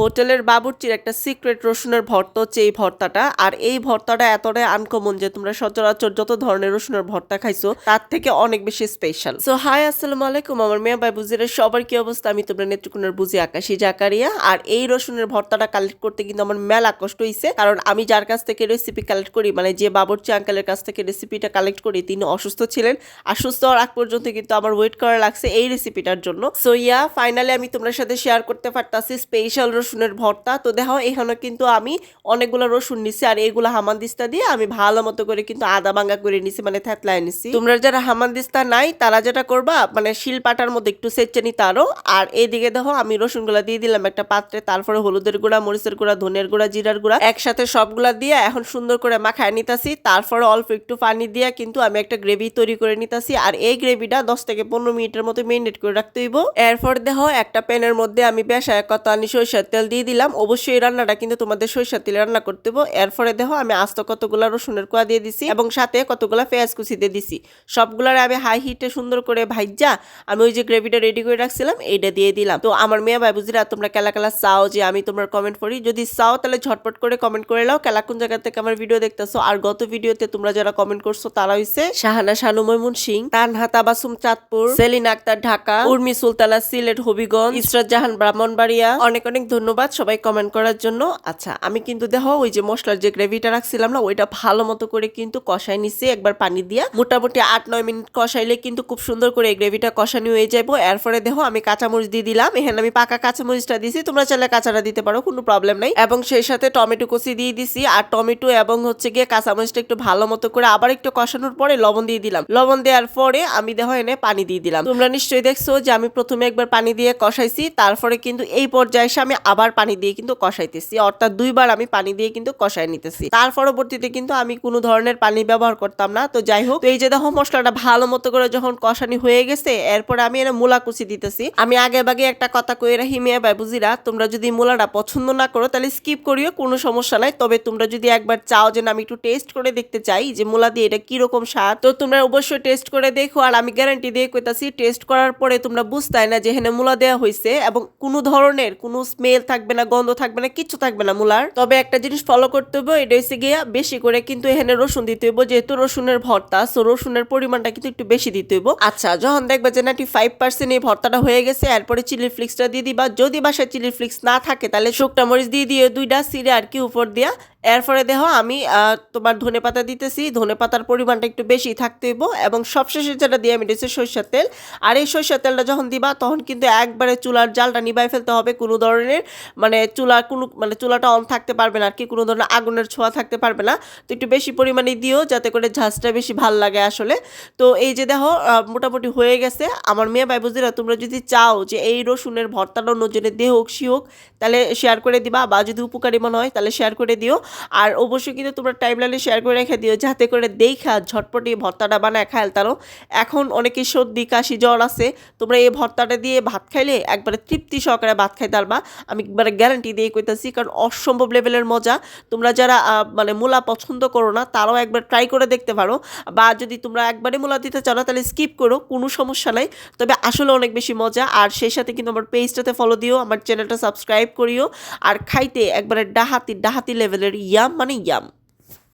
হোটেলের বাবুর্চির একটা সিক্রেট রসুনের ভর্তা হচ্ছে এই ভর্তাটা। আর এই ভর্তাটা এতটাই আনকমন যে তোমরা সচরাচর যত ধরনের রসুনের ভর্তা খাইছো, তার থেকে অনেক বেশি স্পেশাল সো হাই আসসালামু আলাইকুম। আমার মেয়ে ভাই বুঝিরের সবার কি অবস্থা? আমি তোমরা নেত্রকোনার বুঝি আকাশি জাকারিয়া। আর এই রসুনের ভর্তাটা কালেক্ট করতে কিন্তু আমার মেলা কষ্ট হয়েছে কারণ আমি যার কাছ থেকে রেসিপি কালেক্ট করি মানে যে বাবুর্চি আঙ্কেলের কাছ থেকে রেসিপিটা কালেক্ট করি, তিনি অসুস্থ ছিলেন। আর সুস্থ হওয়ার আগ পর্যন্ত কিন্তু আমার ওয়েট করা লাগছে এই রেসিপিটার জন্য। সো ইয়া ফাইনালি আমি তোমার সাথে শেয়ার করতে পারতাছি স্পেশাল রসুনের ভর্তা। তো দেখো, এখানে কিন্তু আমি অনেকগুলো রসুন নিছি আর এইগুলো হামানদিস্তা দিয়ে আমি ভালো মতো করে কিন্তু আদা ভাঙ্গা করে নিছি মানে থেতলায় নিছি। তোমরা যারা হামানদিস্তা নাই, তারা যেটা করবা মানে শিল পাটার মধ্যে একটু সেচে নিতে আরও। আর এইদিকে দেখো, আমি রসুনগুলা দিয়ে দিলাম একটা পাত্রে, তারপরে হলুদের গুঁড়া, মরিচের গুঁড়া ধনের গুঁড়া, জিরার গুঁড়া, একসাথে সবগুলা দিয়ে এখন সুন্দর করে মাখায় নিতাছি। তারপরে অল্প একটু পানি দিয়ে কিন্তু আমি একটা গ্রেভি তৈরি করে নিতাছি। আর এই গ্রেভিটা দশ থেকে পনেরো মিনিটের মতো মেরিনেট করে রাখতে হইব। এরপর দেখো, একটা প্যানের মধ্যে আমি বেশা কত আনি সরিষার তেল দিয়ে দিলাম। অবশ্যই এই রান্নাটা কিন্তু তোমাদের সরিষার তেলে রান্না করতে হইব এরপরে দেখো, আমি আস্ত কতগুলা রসুনের কোয়া দিয়ে দিছি এবং সাথে কতগুলা পেঁয়াজ কুচি দিয়ে দিছি। সবগুলার আমি হাই হিটে সুন্দর করে ভাইজা আমি ওই যে গ্রেভিটা রেডি করে রাখছিলাম, এইটা দিয়ে দিলাম। তো আমার মেয়ে ভাই বুঝিরা, তোমরা কেলা কেলা চাও যে আমি তোমার কমেন্ট করি। যদি চাও তাহলে ঝটপট করে কমেন্ট করে নাও। কেলা কোন জায়গা থেকে আমার ভিডিও দেখতেছো? আর গত ভিডিওতে তোমরা যারা কমেন্ট করছ, তারা হইছে শাহানা শানু মৈমুন সিং, তানহা তাবাসুম চাঁদপুর, সেলিন আক্তার ঢাকা, উর্মি সুলতানা সিলেট হবিগঞ্জ, ইসরাত জাহান ব্রাহ্মণবাড়িয়া, অনেক অনেক ধন্যবাদ। সবাই কমেন্ট করার জন্য। আচ্ছা আমি কিন্তু দেখো ওই যে মশলার যে গ্রেভিটা রাখছিলাম না, ওইটা ভালো মতো করে কিন্তু কষাই নিছি, একবার পানি দিয়া। মোটামুটি আট নয় মিনিট কষাইলে কিন্তু খুব সুন্দর করে এই গ্রেভিটা কষানি হয়ে যাব এরপরে দেখো আমি কাঁচামরিচ দিয়ে দিলাম। এখানে আমি পাকা কাঁচামরিচটা দিছি। তোমরা চাইলে কাঁচাটা দিতে পারো, কোনো প্রবলেম নাই। এবং সেই সাথে টমেটো কষি দিয়ে দিছি। আর টমেটো এবং হচ্ছে গিয়ে কাঁচামরিচটা একটু ভালো মতো করে আবার একটু কষানোর পরে লবণ দিয়ে দিলাম। লবণ দেওয়ার পরে আমি দেখো এনে পানি দিয়ে দিলাম। তোমরা নিশ্চয়ই দেখছ যে আমি প্রথমে একবার পানি দিয়ে কষাইছি। তারপরে কিন্তু এই পর্যায়ে এসে আমি আবার পানি দিয়ে কিন্তু কষাইতেছি। অর্থাৎ দুইবার আমি পানি দিয়ে কিন্তু কষাই নিতেছি। তার পরবর্তীতে কিন্তু আমি কোনো ধরনের পানি ব্যবহার করতাম না। তো যাই হোক, এই যে দেখো মশলাটা ভালো মতো করে যখন কষানি হয়ে গেছে, এরপরে আমি এনে মূলা কুচি দিতেছি। আমি আগে বাগে একটা কথা কই রাখি, মেয়ে ভাই বুঝিরা, তোমরা যদি মূলাটা পছন্দ না করো তাহলে স্কিপ করিও, কোনো সমস্যা নাই। তবে তোমরা যদি একবার চাও যে আমি একটু টেস্ট করে দেখতে চাই যে মূলা দিয়ে এটা কীরকম স্বাদ, তো তোমরা অবশ্যই টেস্ট করে দেখো। আর আমি গ্যারান্টি দিয়ে কইতাছি টেস্ট করার পরে তোমরা বুঝতাই না যে এখানে মূলা দেওয়া হয়েছে এবং কোনো ধরনের কোনো স্মেল থাকবে না, গন্ধ থাকবে না, কিচ্ছু থাকবে না মূলার। তবে একটা জিনিস ফলো করতে হবে এটা হচ্ছে গিয়া বেশি করে কিন্তু এখানে রসুন দিতে হইব, যেহেতু রসুনের ভর্তা সো রসুনের পরিমাণটা কিন্তু একটু বেশি দিতে হইব। আচ্ছা যখন দেখবে যে নাইনটি ফাইভ পার্সেন্ট এই ভর্তাটা হয়ে গেছে, এরপরে চিলি ফ্লিক্সটা দিয়ে দিবা, যদি বাসায় চিলি ফ্লিক্স না থাকে, তাহলে শুকটা মরিচ দিয়ে দিয়ে দুইটা সিরে আর কি উপর দিয়া এরপরে দেখো আমি তোমার ধনে পাতা দিতেছি, ধনে পাতার পরিমাণটা একটু বেশি থাকতে হইব এবং সবশেষে যেটা দিয়ে আমি দিয়েছি সরিষার তেল। আর এই সরিষার তেলটা যখন দিবা তখন কিন্তু একবারে চুলার জালটা নিবাই ফেলতে হবে, কোনো ধরনের মানে চুলা কোনো মানে চুলাটা অন থাকতে পারবে না আর কি কোনো ধরনের আগুনের ছোঁয়া থাকতে পারবে না। তো একটু বেশি পরিমাণে দিও যাতে করে ঝাঁজটা বেশি ভালো লাগে আসলে। তো এই যে দেখো মোটামুটি হয়ে গেছে। আমার মেয়ে ভাই বুঝিরা, তোমরা যদি চাও যে এই রসুনের ভর্তাটা অন্যজনের দেহ হোক সি হোক তাহলে শেয়ার করে দিবা বা যদি উপকারী মনে হয় তাহলে শেয়ার করে দিও। আর অবশ্যই কিন্তু তোমরা টাইম লাইনে শেয়ার করে রেখে দিও, যাতে করে দেখা ঝটপট ভর্তাটা বানায় খাইল তারও। এখন অনেকে সর্দি, কাশি, জ্বর আছে, তোমরা এই ভর্তাটা দিয়ে ভাত খাইলে একবারে তৃপ্তি সহকারে ভাত খাই পারবা আমি একবারে গ্যারান্টি দিয়ে কইতাছি, কারণ অসম্ভব লেভেলের মজা। তোমরা যারা মানে মূলা পছন্দ করো না, তারাও একবার ট্রাই করে দেখতে পারো। বা যদি তোমরা একবারে মূলা দিতে চাও না, তাহলে স্কিপ করো, কোনো সমস্যা নাই। তবে আসলে অনেক বেশি মজা। আর সেই সাথে কিন্তু আমার পেজটাতে ফলো দিও, আমার চ্যানেলটা সাবস্ক্রাইব করিও। আর খাইতে একবারে ডাহাতি ডাহাতি লেভেলের yam mana yam.